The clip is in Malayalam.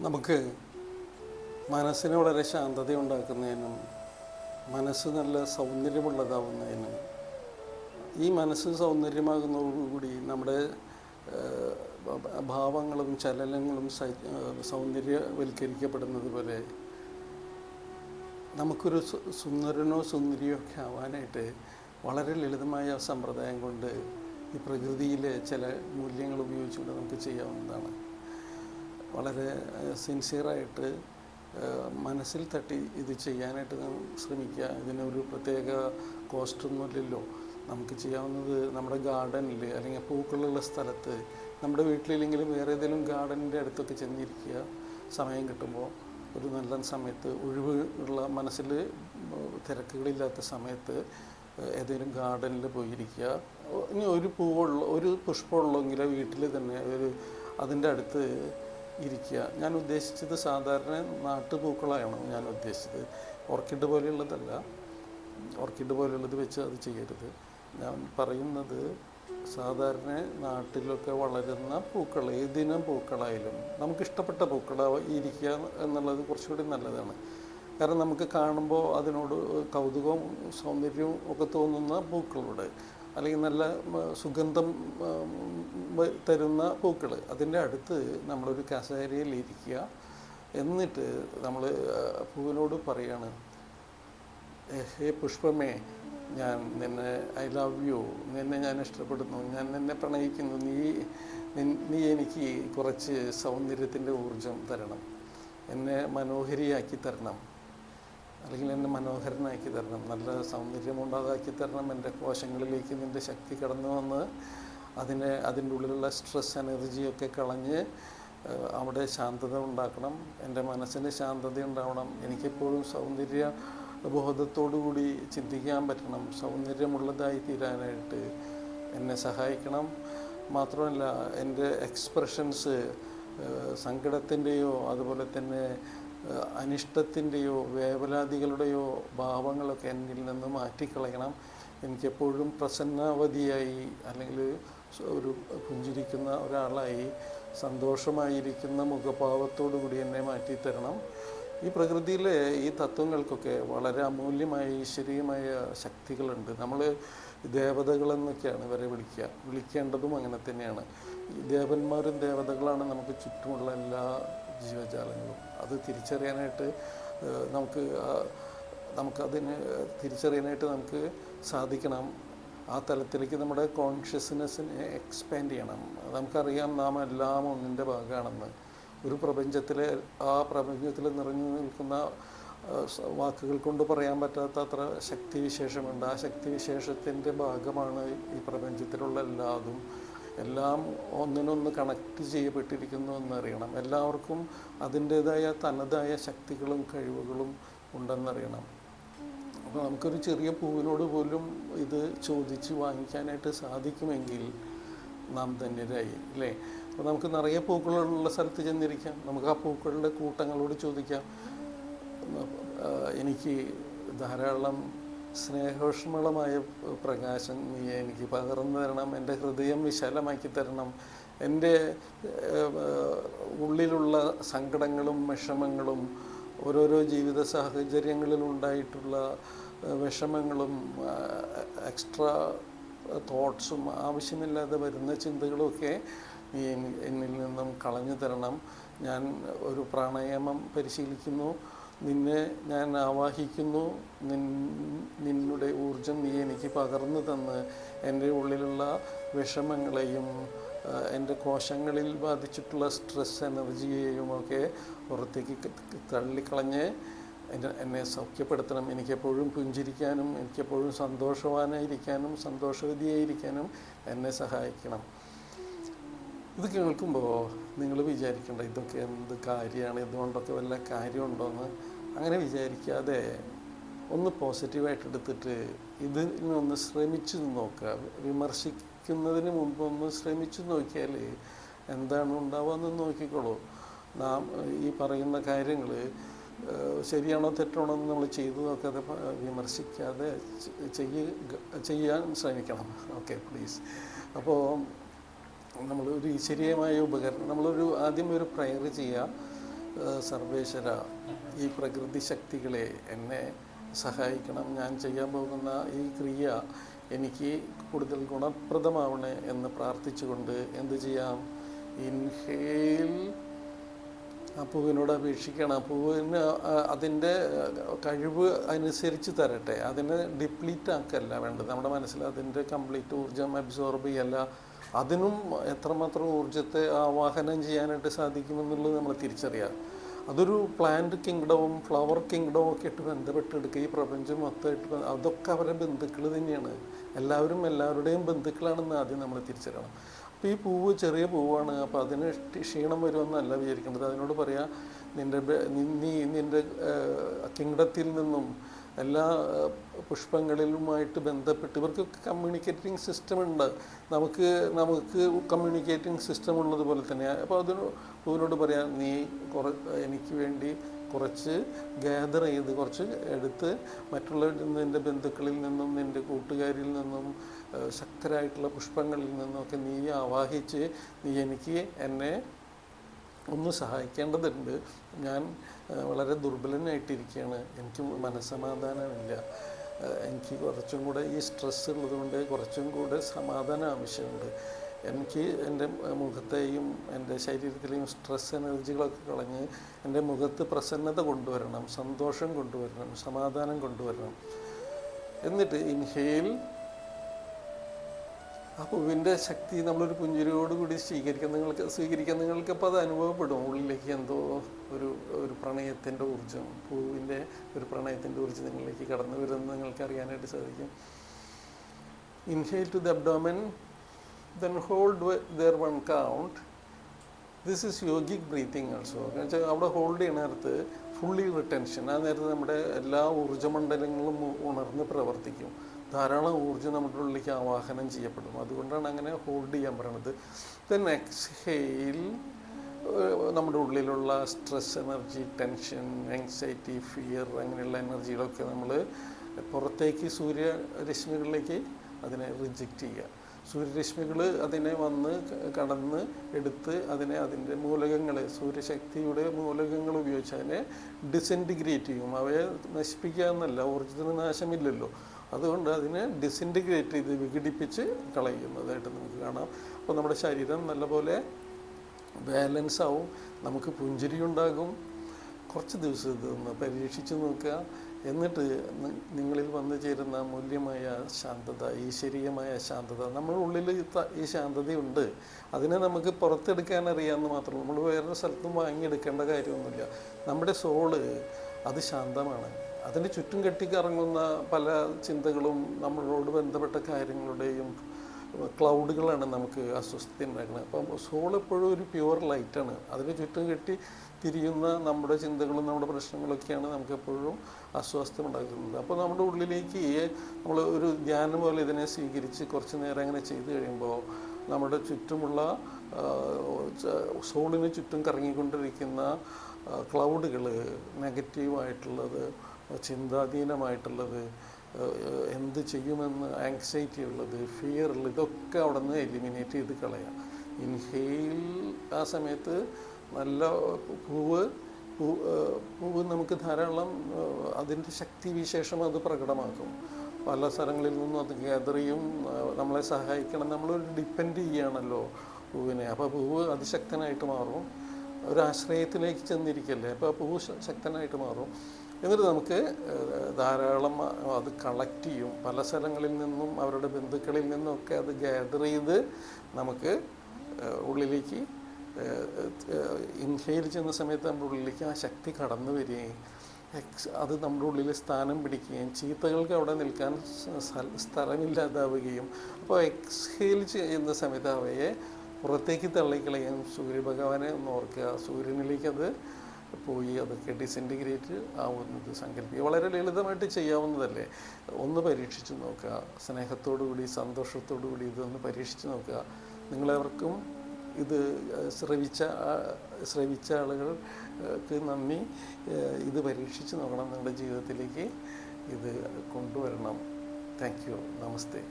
നമുക്ക് മനസ്സിന് വളരെ ശാന്തത ഉണ്ടാക്കുന്നതിനും മനസ്സ് നല്ല സൗന്ദര്യമുള്ളതാവുന്നതിനും ഈ മനസ്സ് സൗന്ദര്യമാകുന്നതോടുകൂടി നമ്മുടെ ഭാവങ്ങളും ചലനങ്ങളും സൗന്ദര്യവൽക്കരിക്കപ്പെടുന്നത് പോലെ നമുക്കൊരു സുന്ദരനോ സുന്ദരിയോ ഒക്കെ ആവാനായിട്ട് വളരെ ലളിതമായ സമ്പ്രദായം കൊണ്ട് ഈ പ്രകൃതിയിലെ ചില മൂല്യങ്ങൾ ഉപയോഗിച്ചുകൊണ്ട് നമുക്ക് ചെയ്യാവുന്നതാണ്. വളരെ സിൻസിയറായിട്ട് മനസ്സിൽ തട്ടി ഇത് ചെയ്യാനായിട്ട് നാം ശ്രമിക്കുക. ഇതിനൊരു പ്രത്യേക കോസ്റ്റൊന്നുമില്ലല്ലോ. നമുക്ക് ചെയ്യാവുന്നത് നമ്മുടെ ഗാർഡനിൽ അല്ലെങ്കിൽ പൂക്കളുള്ള സ്ഥലത്ത് നമ്മുടെ വീട്ടിലില്ലെങ്കിലും വേറെ ഏതെങ്കിലും ഗാർഡനിന്റെ അടുത്തൊക്കെ ചെന്നിരിക്കുക. സമയം കിട്ടുമ്പോൾ ഒരു നല്ല സമയത്ത് ഒഴിവ് ഉള്ള മനസ്സിൽ തിരക്കുകളില്ലാത്ത സമയത്ത് ഏതെങ്കിലും ഗാർഡനിൽ പോയിരിക്കുക. ഇനി ഒരു പൂവുള്ള ഒരു പുഷ്പമുള്ളെങ്കിൽ വീട്ടിൽ തന്നെ ഒരു അതിന്റെ അടുത്ത് ഇരിക്കുക. ഞാൻ ഉദ്ദേശിച്ചത് സാധാരണ നാട്ടുപൂക്കളാണ് ഞാൻ ഉദ്ദേശിച്ചത്. ഓർക്കിഡ് പോലെയുള്ളതല്ല. ഓർക്കിഡ് പോലെയുള്ളത് വെച്ച് അത് ചെയ്യരുത്. ഞാൻ പറയുന്നത് സാധാരണ നാട്ടിലൊക്കെ വളരുന്ന പൂക്കൾ ഏതിനും പൂക്കളായാലും നമുക്കിഷ്ടപ്പെട്ട പൂക്കൾ ഇരിക്കുക എന്നുള്ളത് കുറച്ചുകൂടി നല്ലതാണ്. കാരണം നമുക്ക് കാണുമ്പോൾ അതിനോട് കൗതുകവും സൗന്ദര്യവും ഒക്കെ തോന്നുന്ന പൂക്കളുണ്ട്. അല്ലെങ്കിൽ നല്ല സുഗന്ധം തരുന്ന പൂക്കൾ അതിന്റെ അടുത്ത് നമ്മളൊരു കസേരയിൽ ഇരിക്കുക എന്നിട്ട് നമ്മൾ പൂവിനോട് പറയാണ് "ഏ, ഹേ പുഷ്പമേ ഞാൻ നിന്നെ ഐ ലവ് യു. നിന്നെ ഞാൻ ഇഷ്ടപ്പെടുന്നു. ഞാൻ നിന്നെ പ്രണയിക്കുന്നു. നീ നീ എനിക്ക് കുറച്ച് സൗന്ദര്യത്തിന്റെ ഊർജം തരണം. എന്നെ മനോഹരിയാക്കി തരണം. അല്ലെങ്കിൽ എന്നെ മനോഹരനാക്കി തരണം നല്ല സൗന്ദര്യമുണ്ടാതാക്കി തരണം എന്റെ കോശങ്ങളിലേക്ക് നിന്റെ ശക്തി കടന്നു വന്ന് അതിനെ അതിന്റെ ഉള്ളിലുള്ള സ്ട്രെസ് എനർജിയൊക്കെ കളഞ്ഞ് അവിടെ ശാന്തത ഉണ്ടാക്കണം എന്റെ മനസ്സിന് ശാന്തത ഉണ്ടാവണം. എനിക്കെപ്പോഴും സൗന്ദര്യ ബോധത്തോടു കൂടി ചിന്തിക്കാൻ പറ്റണം. സൗന്ദര്യമുള്ളതായി തീരാനായിട്ട് എന്നെ സഹായിക്കണം. മാത്രമല്ല എന്റെ എക്സ്പ്രഷൻസ് സങ്കടത്തിന്റെയോ അതുപോലെ തന്നെ അനിഷ്ടത്തിന്റെയോ വേവലാതികളുടെയോ ഭാവങ്ങളൊക്കെ എന്നിൽ നിന്ന് മാറ്റിക്കളയണം. എനിക്കെപ്പോഴും പ്രസന്നാവധിയായി അല്ലെങ്കിൽ ഒരു പുഞ്ചിരിക്കുന്ന ഒരാളായി സന്തോഷമായിരിക്കുന്ന മുഖഭാവത്തോടു കൂടി എന്നെ മാറ്റിത്തരണം. ഈ പ്രകൃതിയിലെ ഈ തത്വങ്ങൾക്കൊക്കെ വളരെ അമൂല്യമായ ഈശ്വരീയമായ ശക്തികളുണ്ട്. നമ്മൾ ദേവതകളെന്നൊക്കെയാണ് ഇവരെ വിളിക്കുക. വിളിക്കേണ്ടതും അങ്ങനെ തന്നെയാണ്. ദേവന്മാരും ദേവതകളാണ് നമുക്ക് ചുറ്റുമുള്ള എല്ലാ ജീവജാലങ്ങളും. അത് തിരിച്ചറിയാനായിട്ട് നമുക്ക് നമുക്കതിന് തിരിച്ചറിയാനായിട്ട് നമുക്ക് സാധിക്കണം. ആ തലത്തിലേക്ക് നമ്മുടെ കോൺഷ്യസ്നെസ്സിനെ എക്സ്പാൻഡ് ചെയ്യണം. നമുക്കറിയാം നാം എല്ലാം ഒന്നിന്റെ ഭാഗമാണെന്ന്. ഒരു പ്രപഞ്ചത്തിലെ ആ പ്രപഞ്ചത്തിൽ നിറഞ്ഞു നിൽക്കുന്ന വാക്കുകൾ കൊണ്ട് പറയാൻ പറ്റാത്ത അത്ര ശക്തിവിശേഷമുണ്ട്. ആ ശക്തിവിശേഷത്തിന്റെ ഭാഗമാണ് ഈ പ്രപഞ്ചത്തിലുള്ള എല്ലാതും. എല്ലാം ഒന്നിനൊന്ന് കണക്ട് ചെയ്യപ്പെട്ടിരിക്കുന്നു എന്നറിയണം. എല്ലാവർക്കും അതിന്റേതായ തനതായ ശക്തികളും കഴിവുകളും ഉണ്ടെന്നറിയണം. അപ്പോൾ നമുക്കൊരു ചെറിയ പൂവിനോട് പോലും ഇത് ചോദിച്ച് വാങ്ങിക്കാനായിട്ട് സാധിക്കുമെങ്കിൽ നാം ധന്യരായി അല്ലേ? അപ്പോൾ നമുക്ക് നിറയെ പൂക്കളുള്ള സ്ഥലത്ത് ചെന്നിരിക്കാം. നമുക്ക് ആ പൂക്കളുടെ കൂട്ടങ്ങളോട് ചോദിക്കാം. എനിക്ക് ധാരാളം സ്നേഹോഷ്മളമായ പ്രകാശം നീ എനിക്ക് പകർന്നു തരണം. എന്റെ ഹൃദയം വിശാലമാക്കി തരണം. എന്റെ ഉള്ളിലുള്ള സങ്കടങ്ങളും വിഷമങ്ങളും ഓരോരോ ജീവിത സാഹചര്യങ്ങളിൽ ഉണ്ടായിട്ടുള്ള വിഷമങ്ങളും എക്സ്ട്രാ തോട്ട്സും ആവശ്യമില്ലാതെ വരുന്ന ചിന്തകളുമൊക്കെ നീ എന്നിൽ നിന്നും കളഞ്ഞു തരണം. ഞാൻ ഒരു പ്രാണായാമം പരിശീലിക്കുന്നു. നിന്നെ ഞാൻ ആവാഹിക്കുന്നു. നിൻ നിന്നുടെ ഊർജം നീ എനിക്ക് പകർന്നു തന്ന്. എന്റെ ഉള്ളിലുള്ള വിഷമങ്ങളെയും എന്റെ കോശങ്ങളിൽ ബാധിച്ചിട്ടുള്ള സ്ട്രെസ് എനർജിയെയും ഒക്കെ പുറത്തേക്ക് തള്ളിക്കളഞ്ഞ് എന്നെ എന്നെ സൗഖ്യപ്പെടുത്തണം. എനിക്കെപ്പോഴും പുഞ്ചിരിക്കാനും എനിക്കെപ്പോഴും സന്തോഷവാനായിരിക്കാനും സന്തോഷവതിയായിരിക്കാനും എന്നെ സഹായിക്കണം. ഇത് കേൾക്കുമ്പോൾ നിങ്ങൾ വിചാരിക്കേണ്ട ഇതൊക്കെ എന്ത് കാര്യമാണ്? ഇതുകൊണ്ടൊക്കെ വല്ല കാര്യമുണ്ടോയെന്ന് അങ്ങനെ വിചാരിക്കാതെ ഒന്ന് പോസിറ്റീവായിട്ട് എടുത്തിട്ട് ഇതിനൊന്ന് ശ്രമിച്ചു നോക്കുക. വിമർശിക്കുന്നതിന് മുമ്പ് ഒന്ന് ശ്രമിച്ചു നോക്കിയാൽ എന്താണ് ഉണ്ടാവുക നോക്കിക്കോളൂ. നാം ഈ പറയുന്ന കാര്യങ്ങൾ ശരിയാണോ തെറ്റാണോ എന്ന് നമ്മൾ ചെയ്തു നോക്കാതെ വിമർശിക്കാതെ ചെയ്യുക ചെയ്യാൻ ശ്രമിക്കണം. ഓക്കെ പ്ലീസ് അപ്പോൾ നമ്മളൊരു ഒരു ഈശ്വരീയമായ ഉപകരണം നമ്മളൊരു ആദ്യം ഒരു പ്രയർ ചെയ്യുക. സർവേശ്വര ഈ പ്രകൃതി ശക്തികളെ എന്നെ സഹായിക്കണം. ഞാൻ ചെയ്യാൻ പോകുന്ന ഈ ക്രിയ എനിക്ക് കൂടുതൽ ഗുണപ്രദമാവണേ എന്ന് പ്രാർത്ഥിച്ചുകൊണ്ട് എന്ത് ചെയ്യാം? ഇൻഹേൽ. ആ പൂവിനോട് അപേക്ഷിക്കണം. ആ പൂവിന് അതിന്റെ കഴിവ് അനുസരിച്ച് തരട്ടെ. അതിനെ ഡിപ്ലീറ്റ് ആക്കല്ല വേണ്ടത്. നമ്മുടെ മനസ്സിൽ അതിന്റെ കംപ്ലീറ്റ് ഊർജം അബ്സോർബ് ചെയ്യല്ല. അതിനും എത്രമാത്രം ഊർജത്തെ ആവാഹനം ചെയ്യാനായിട്ട് സാധിക്കുമെന്നുള്ളത് നമ്മൾ തിരിച്ചറിയാം. അതൊരു പ്ലാന്റ് കിങ്ഡവും ഫ്ലവർ കിങ്ഡവും ഒക്കെ ആയിട്ട് ബന്ധപ്പെട്ടെടുക്കുക. ഈ പ്രപഞ്ചം മൊത്തമായിട്ട് അതൊക്കെ അവരുടെ ബന്ധുക്കൾ തന്നെയാണ്. എല്ലാവരും എല്ലാവരുടെയും ബന്ധുക്കളാണെന്ന് ആദ്യം നമ്മൾ തിരിച്ചറിയണം. അപ്പോൾ ഈ പൂവ് ചെറിയ പൂവാണ്. അപ്പോൾ അതിന് ക്ഷീണം വരുമെന്നല്ല വിചാരിക്കേണ്ടത് അതിനോട് പറയാം നിന്റെ നി- നിന്റെ കിങ്ഡത്തിൽ നിന്നും എല്ലാ പുഷ്പങ്ങളിലുമായിട്ട് ബന്ധപ്പെട്ട് ഇവർക്ക് കമ്മ്യൂണിക്കേറ്റിംഗ് സിസ്റ്റം ഉണ്ട്. നമുക്ക് നമുക്ക് കമ്മ്യൂണിക്കേറ്റിംഗ് സിസ്റ്റം ഉള്ളതുപോലെ തന്നെ. അപ്പോൾ അതിന് പൂവിനോട് പറയാം നീ കുറ എനിക്ക് വേണ്ടി കുറച്ച് ഗാദർ ചെയ്ത് കുറച്ച് എടുത്ത് മറ്റുള്ളവരിൽ നിന്ന് നിന്റെ ബന്ധുക്കളിൽ നിന്നും നിന്റെ കൂട്ടുകാരിൽ നിന്നും ശക്തരായിട്ടുള്ള പുഷ്പങ്ങളിൽ നിന്നൊക്കെ നീ ആവാഹിച്ച് നീ എനിക്ക് എന്നെ ഒന്ന് സഹായിക്കേണ്ടതുണ്ട്. ഞാൻ വളരെ ദുർബലനായിട്ടിരിക്കുകയാണ് എനിക്ക് മനസ്സമാധാനമില്ല. എനിക്ക് കുറച്ചും കൂടെ ഈ സ്ട്രെസ് ഉള്ളതുകൊണ്ട് കുറച്ചും കൂടെ സമാധാനം ആവശ്യമുണ്ട്. എനിക്ക് എന്റെ മുഖത്തെയും എന്റെ ശരീരത്തിലെയും സ്ട്രെസ് എനർജികളൊക്കെ കളഞ്ഞ് എന്റെ മുഖത്ത് പ്രസന്നത കൊണ്ടുവരണം സന്തോഷം കൊണ്ടുവരണം സമാധാനം കൊണ്ടുവരണം. എന്നിട്ട് ഇൻഹേൽ ആ പൂവിന്റെ ശക്തി നമ്മളൊരു പുഞ്ചിരിയോടുകൂടി സ്വീകരിക്കാൻ നിങ്ങൾക്ക് സ്വീകരിക്കാൻ നിങ്ങൾക്ക് അപ്പോൾ അത് അനുഭവപ്പെടും. ഉള്ളിലേക്ക് എന്തോ ഒരു ഒരു പ്രണയത്തിന്റെ ഊർജം പൂവിന്റെ ഒരു പ്രണയത്തിന്റെ ഊർജം നിങ്ങളിലേക്ക് കടന്നു വരുന്നത് നിങ്ങൾക്ക് അറിയാനായിട്ട് സാധിക്കും. Inhale to the abdomen then hold there one count this is yogic breathing also വെച്ചാൽ അവിടെ ഹോൾഡ് ചെയ്യുന്ന നേരത്ത് ഫുള്ളി റിട്ടൻഷൻ ആ നേരത്ത് നമ്മുടെ എല്ലാ ഊർജമണ്ഡലങ്ങളും ഉണർന്ന് പ്രവർത്തിക്കും. ധാരാളം ഊർജം നമ്മുടെ ഉള്ളിലേക്ക് ആവാഹനം ചെയ്യപ്പെടും അതുകൊണ്ടാണ് അങ്ങനെ ഹോൾഡ് ചെയ്യാൻ പറയണത്. ദെൻ എക്സ്ഹെയിൽ നമ്മുടെ ഉള്ളിലുള്ള stress energy tension anxiety fear അങ്ങനെയുള്ള എനർജികളൊക്കെ നമ്മൾ പുറത്തേക്ക് സൂര്യരശ്മികളിലേക്ക് അതിനെ റിജക്റ്റ് ചെയ്യുക. സൂര്യരശ്മികൾ അതിനെ വന്ന് കടന്ന് എടുത്ത് അതിനെ അതിന്റെ മൂലകങ്ങൾ സൂര്യശക്തിയുടെ മൂലകങ്ങൾ ഉപയോഗിച്ച് അതിനെ ഡിസന്റിഗ്രേറ്റ് ചെയ്യും. അവയെ നശിപ്പിക്കുക എന്നല്ല ഊർജത്തിന് നാശമില്ലല്ലോ. അതുകൊണ്ട് അതിനെ ഡിസിന്റിഗ്രേറ്റ് ചെയ്ത് വിഘടിപ്പിച്ച് കളയുന്നതായിട്ട് നമുക്ക് കാണാം. അപ്പോൾ നമ്മുടെ ശരീരം നല്ലപോലെ ബാലൻസ് ആവും. നമുക്ക് പുഞ്ചിരി ഉണ്ടാകും. കുറച്ച് ദിവസം ഇതൊന്ന് പരീക്ഷിച്ച് നോക്കുക. എന്നിട്ട് നിങ്ങളിൽ വന്നു ചേരുന്ന മൂല്യമായ ശാന്തത ഈശ്വരീയമായ ശാന്തത. നമ്മുടെ ഉള്ളിൽ ഈ ശാന്തതയുണ്ട്. അതിനെ നമുക്ക് പുറത്തെടുക്കാൻ അറിയാമെന്ന് മാത്രം. നമ്മൾ വേറൊരു സ്ഥലത്തും വാങ്ങിയെടുക്കേണ്ട കാര്യമൊന്നുമില്ല. നമ്മുടെ സോൾ അത് ശാന്തമാണ്. അതിന് ചുറ്റും കെട്ടിക്കറങ്ങുന്ന പല ചിന്തകളും നമ്മളോട് ബന്ധപ്പെട്ട കാര്യങ്ങളുടെയും ക്ലൗഡുകളാണ് നമുക്ക് അസ്വസ്ഥത ഉണ്ടാക്കുന്നത് അപ്പം സോൾ എപ്പോഴും ഒരു പ്യുവർ ലൈറ്റാണ്. അതിന് ചുറ്റും കെട്ടി തിരിയുന്ന നമ്മുടെ ചിന്തകളും നമ്മുടെ പ്രശ്നങ്ങളൊക്കെയാണ് നമുക്ക് എപ്പോഴും അസ്വസ്ഥം ഉണ്ടാക്കുന്നത് അപ്പോൾ നമ്മുടെ ഉള്ളിലേക്ക് നമ്മൾ ഒരു ധ്യാനം പോലെ ഇതിനെ സ്വീകരിച്ച് കുറച്ച് നേരം അങ്ങനെ ചെയ്തു കഴിയുമ്പോൾ നമ്മുടെ ചുറ്റുമുള്ള സോളിന് ചുറ്റും കറങ്ങിക്കൊണ്ടിരിക്കുന്ന ക്ലൗഡുകൾ നെഗറ്റീവായിട്ടുള്ളത് ചിന്താധീനമായിട്ടുള്ളത് എന്ത് ചെയ്യുമെന്ന് ആങ്സൈറ്റി ഉള്ളത് ഫിയർ ഉള്ളത് ഇതൊക്കെ അവിടെ നിന്ന് എലിമിനേറ്റ് ചെയ്ത് കളയാം. ഇൻഹെയിൽ ആ സമയത്ത് നല്ല പൂവ് പൂവ് നമുക്ക് ധാരാളം അതിന്റെ ശക്തി വിശേഷം അത് പ്രകടമാക്കും. പല സ്ഥലങ്ങളിൽ നിന്നും അത് ഗ്യാദർ ചെയ്യും നമ്മളെ സഹായിക്കണം നമ്മളൊരു ഡിപ്പെൻഡ് ചെയ്യുകയാണല്ലോ പൂവിനെ. അപ്പോൾ പൂവ് അതിശക്തനായിട്ട് മാറും. ഒരു ആശ്രയത്തിലേക്ക് ചെന്നിരിക്കല്ലേ അപ്പോൾ പൂവ് ശക്തനായിട്ട് മാറും. എന്നിട്ട് നമുക്ക് ധാരാളം അത് കളക്ട് ചെയ്യും. പല സ്ഥലങ്ങളിൽ നിന്നും അവരുടെ ബന്ധുക്കളിൽ നിന്നും ഒക്കെ അത് ഗ്യാദർ ചെയ്ത് നമുക്ക് ഉള്ളിലേക്ക് ഇൻഹെയിൽ ചെയ്യുന്ന സമയത്ത് നമ്മുടെ ഉള്ളിലേക്ക് ആ ശക്തി കടന്നു വരികയും അത് നമ്മുടെ ഉള്ളിൽ സ്ഥാനം പിടിക്കുകയും ചീത്തകൾക്ക് അവിടെ നിൽക്കാൻ സ്ഥല- സ്ഥലമില്ലാതാവുകയും അപ്പോൾ എക്സ്ഹെയിൽ ചെയ്യുന്ന സമയത്ത് അവയെ പുറത്തേക്ക് തള്ളിക്കളയും സൂര്യഭഗവാനെ ഒന്ന് ഓർക്കുക. സൂര്യനിലേക്ക് അത് പോയി അതൊക്കെ ഡിസിന്റിഗ്രേറ്റ് ആവുന്നത് സങ്കല്പിക്കുക. വളരെ ലളിതമായിട്ട് ചെയ്യാവുന്നതല്ലേ? ഒന്ന് പരീക്ഷിച്ച് നോക്കുക. സ്നേഹത്തോടു കൂടി സന്തോഷത്തോടു കൂടി ഇതൊന്ന് പരീക്ഷിച്ച് നോക്കുക. നിങ്ങളെവർക്കും ഇത് ശ്രവിച്ച ശ്രവിച്ച ആളുകൾക്ക് നന്ദി. ഇത് പരീക്ഷിച്ച് നോക്കണം നിങ്ങളുടെ ജീവിതത്തിലേക്ക്. ഇത് കൊണ്ടുവരണം. Thank you. നമസ്തേ.